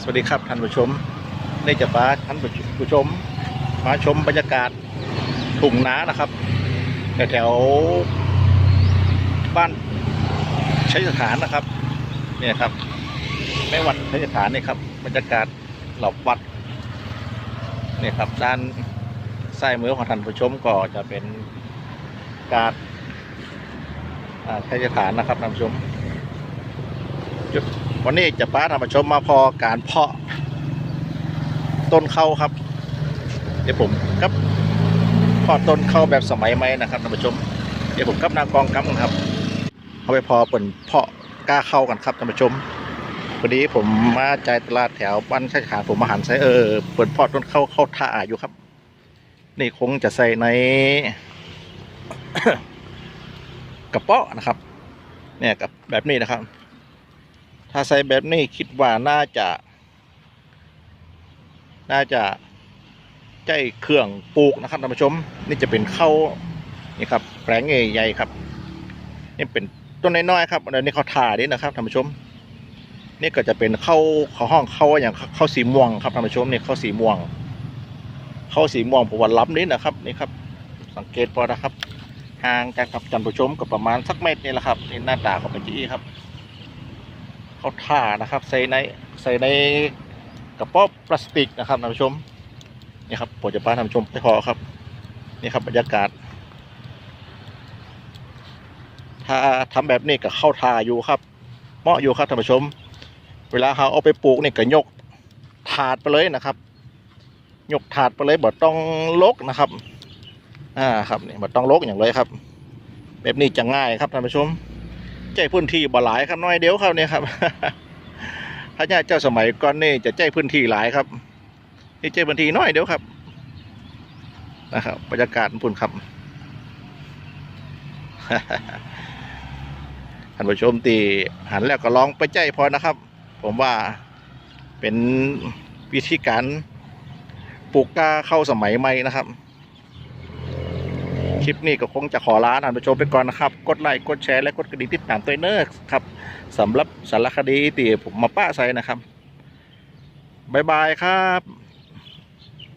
สวัสดีครับท่านผู้ชมได้จะพาท่านผู้ชม มาชมบรรยากาศทุ่งน้านะครับแถวบ้านใชัยสถานนะครับเนี่ยครับแม่วัดใชัยสถานนี่ครับบรรยากาศหลอบวัดเนี่ยครับด้านซ้ายมือของท่านผู้ชมก็จะเป็นการอ่าชัยสถานนะครับท่านผู้ชม จุดวันนี้จะป้าท่านผู้ชมมาพอการเพาะ ต้นเข้าครับ เดี๋ยวผมกับเพาะต้นเข้าแบบสมัยใหม่นะครับท่านผู้ชม เดี๋ยวผมกับนางกองกำกันครับ เอาไปพอเปิ่นเพาะกล้าเข้ากันครับท่านผู้ชมพอดีผมมาใจตลาดแถวบ้านชายขาดผมมาหันใส่เออเปิ่นเพาะต้นเข้าเข้าท่าอยู่ครับ นี่คงจะใส่ในกระเป๋านะครับ เนี่ยกับแบบนี้นะครับ ถ้าใส่แบบนี้คิดว่าน่าจะ น่าจะใจเครื่องปลูกนะครับท่านผู้ชม นี่จะเป็นข้าวนี่ครับแปลงใหญ่ๆครับ นี่เป็นต้นน้อยๆครับอันนี้เขาถ่าดินะครับท่านผู้ชม นี่ก็จะเป็นข้าวข้าวห้องข้าวอย่างข้าวสีม่วงครับท่านผู้ชมนี่ข้าวสีม่วงข้าวสีม่วงผมว่าล้ำนี้นะครับนี่ครับ สังเกตพอนะครับห่างจากกับท่านผู้ชมก็ประมาณสักเมตรนี่แหละครับนี่หน้าตาของเป็นจีครับ เขาท่านะครับ ใส่ในใส่ในกระป๋อพลาสติกนะครับท่านผู้ชมนี่ครับผมจะพาท่านผู้ชมไปพอครับ นี่ครับบรรยากาศ ถ้าทำแบบนี้ก็เข้าท่าอยู่ครับเหมาะอยู่ครับท่านผู้ชม เวลาเราเอาไปปลูกนี่ก็ยกถาดไปเลยนะครับ ยกถาดไปเลยบ่ต้องลกนะครับอ่าครับนี่บ่ต้องลกอย่างเลยครับ แบบนี้จะง่ายครับท่านผู้ชม ใจพื้นที่บ่หลายครับน้อยเดียวครับเนี่ยครับพระญาติเจ้าสมัยก่อนนี่จะใจพื้นที่หลายครับนี่ใจพื้นที่น้อยเดียวครับนะครับบรรยากาศพุ่นครับท่านผู้ชมตีหันแล้วก็ลองไปใจพอนะครับ ผมว่าเป็นวิธีการปลูกกาเข้าสมัยใหม่นะครับ คลิปนี้ก็คงจะขอลาท่านผู้ชมไปก่อนนะครับ กดไลค์กดแชร์และกดกระดิ่งติดตามตัวเนอร์ครับสำหรับสารคดีที่ผมมาป้าใส่นะครับบ๊ายบายครับ